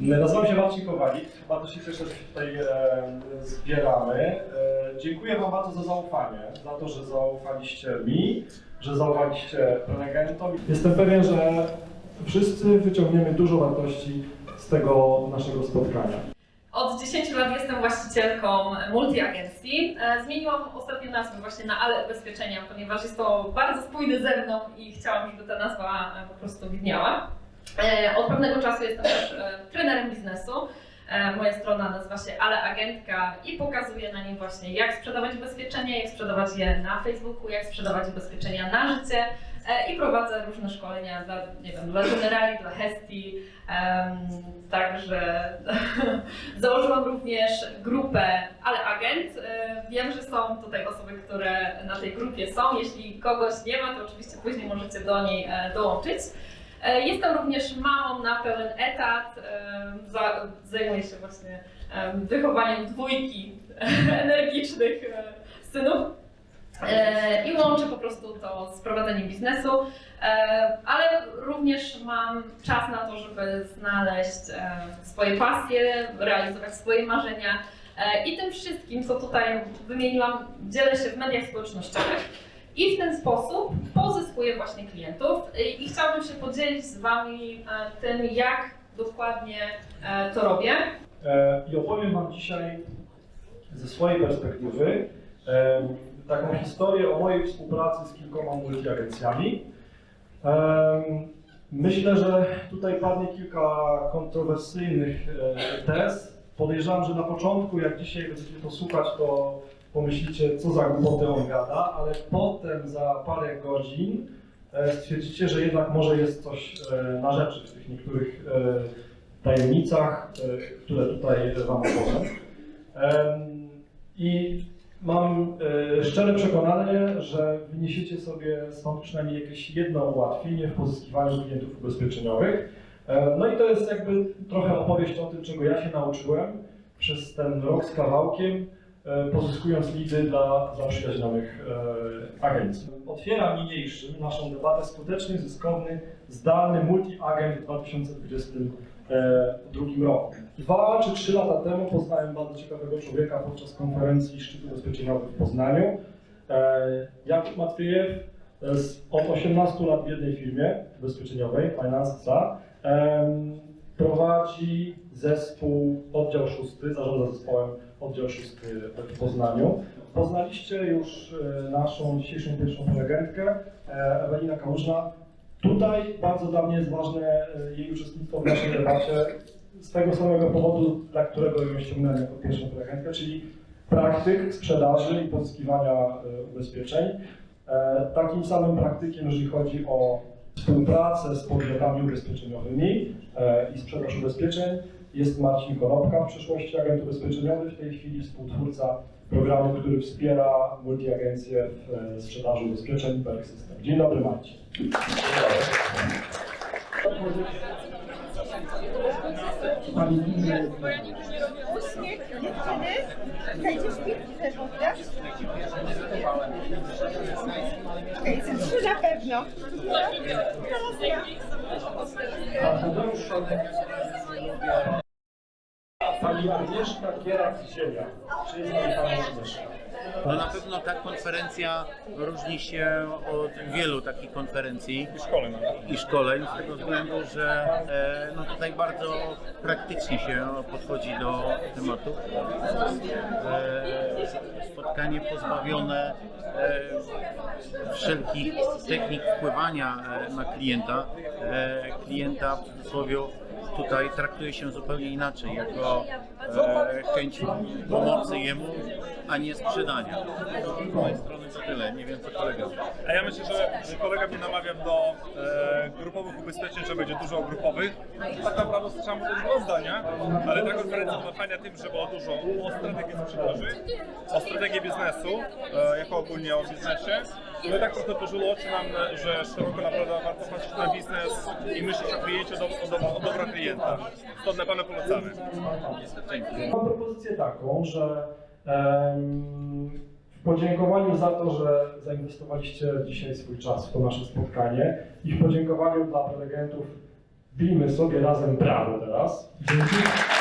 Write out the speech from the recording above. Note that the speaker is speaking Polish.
Nazywam się Marcin Kowalik, bardzo się cieszę, że się tutaj e, zbieramy. E, dziękuję Wam bardzo za zaufanie, za to, że zaufaliście mi, że zaufaliście prelegentom. Jestem pewien, że wszyscy wyciągniemy dużo wartości z tego naszego spotkania. Od 10 lat jestem właścicielką multiagencji. E, Zmieniłam ostatnio nazwę właśnie na Ale Ubezpieczenia, ponieważ jest to bardzo spójne ze mną i chciałam, żeby ta nazwa e, po prostu widniała. E, Od pewnego czasu jestem też e, trenerem biznesu. E, Moja strona nazywa się Ale Agentka i pokazuję na nim właśnie jak sprzedawać ubezpieczenia, jak sprzedawać je na Facebooku, jak sprzedawać ubezpieczenia na życie i prowadzę różne szkolenia dla, nie wiem, dla Generali, dla Hesti, em, także założyłam również grupę Ale Agent. Wiem, że są tutaj osoby, które na tej grupie są. Jeśli kogoś nie ma, to oczywiście później możecie do niej dołączyć. E, Jestem również mamą na pełen etat. e, za- Zajmuję się właśnie em, wychowaniem dwójki energicznych e, synów. E, I łączę po prostu to z prowadzeniem biznesu, e, ale również mam czas na to, żeby znaleźć e, swoje pasje, realizować swoje marzenia. E, I tym wszystkim, co tutaj wymieniłam, dzielę się w mediach społecznościowych. I w ten sposób pozyskuję właśnie klientów. I, i chciałabym się podzielić z Wami e, tym, jak dokładnie e, to robię. E, I opowiem Wam dzisiaj ze swojej perspektywy taką historię o mojej współpracy z kilkoma multiagencjami. Myślę, że tutaj padnie kilka kontrowersyjnych tez. Podejrzewam, że na początku, jak dzisiaj będziecie to słuchać, to pomyślicie, co za głupoty on gada, ale potem za parę godzin stwierdzicie, że jednak może jest coś e, na rzeczy w tych niektórych e, tajemnicach, e, które tutaj Wam opowiem. Em, I mam e, szczere przekonanie, że wyniesiecie sobie stąd przynajmniej jakieś jedno ułatwienie w pozyskiwaniu klientów ubezpieczeniowych. E, No i to jest jakby trochę opowieść o tym, czego ja się nauczyłem przez ten rok z kawałkiem, e, pozyskując lidy dla zaprzyjaźnionych e, agencji. Otwieram niniejszym naszą debatę skuteczny, zyskowny, zdalny multi-agent w 2022 roku. Dwa czy trzy lata temu poznałem bardzo ciekawego człowieka podczas konferencji Szczytu Ubezpieczeniowy w Poznaniu. E, Jakub Matwiejew e, od 18 lat w jednej firmie ubezpieczeniowej, Finansa, em, prowadzi zespół, oddział szósty, zarządza zespołem oddział szósty w Poznaniu. Poznaliście już e, naszą dzisiejszą pierwszą prelegentkę, e, Ewelina Kałużna. Tutaj bardzo dla mnie jest ważne e, jej uczestnictwo w naszej debacie z tego samego powodu, dla którego ją ściągnąłem jako pierwszą prelegentkę, czyli praktyk sprzedaży i pozyskiwania ubezpieczeń. Takim samym praktykiem, jeżeli chodzi o współpracę z podmiotami ubezpieczeniowymi e, i sprzedaż ubezpieczeń, jest Marcin Konopka, w przeszłości agent ubezpieczeniowy, w tej chwili współtwórca programu, który wspiera multiagencje w e, sprzedaży ubezpieczeń Berg System. Dzień dobry Marcin. Pani Uśmiech dziewczyny. Czekajcie, szpilki też oddasz? Okej, są trzy na pewno. Teraz ja. Pani Agnieszka Kierak-Ziemia. Pani Pani Agnieszka? No na pewno ta konferencja różni się od wielu takich konferencji I szkoleń. i szkoleń z tego względu, że e, no tutaj bardzo praktycznie się podchodzi do tematu. E, spotkanie pozbawione e, wszelkich technik wpływania e, na klienta. E, klienta w cudzysłowie tutaj traktuje się zupełnie inaczej, jako e, chęć pomocy jemu, a nie sprzedania. Z mojej strony to tyle, nie wiem co kolega. A ja myślę, że, kolega mnie namawia do e, grupowych ubezpieczeń, że będzie dużo grupowych. Tak naprawdę słyszałem o tym zdania, ale ta konferencja ma fajna tym, że było dużo o strategii sprzedaży, o strategii biznesu, e, jako ogólnie o biznesie. No tak trochę pożyło oczy nam, że szeroko naprawdę warto patrzeć na biznes i myśleć o kliencie, o, o, o dobra klienta. Stąd na Pana polecamy. Mam propozycję taką, że w podziękowaniu za to, że zainwestowaliście dzisiaj swój czas w to nasze spotkanie i w podziękowaniu dla prelegentów Bijmy sobie razem brawo teraz. Dzięki.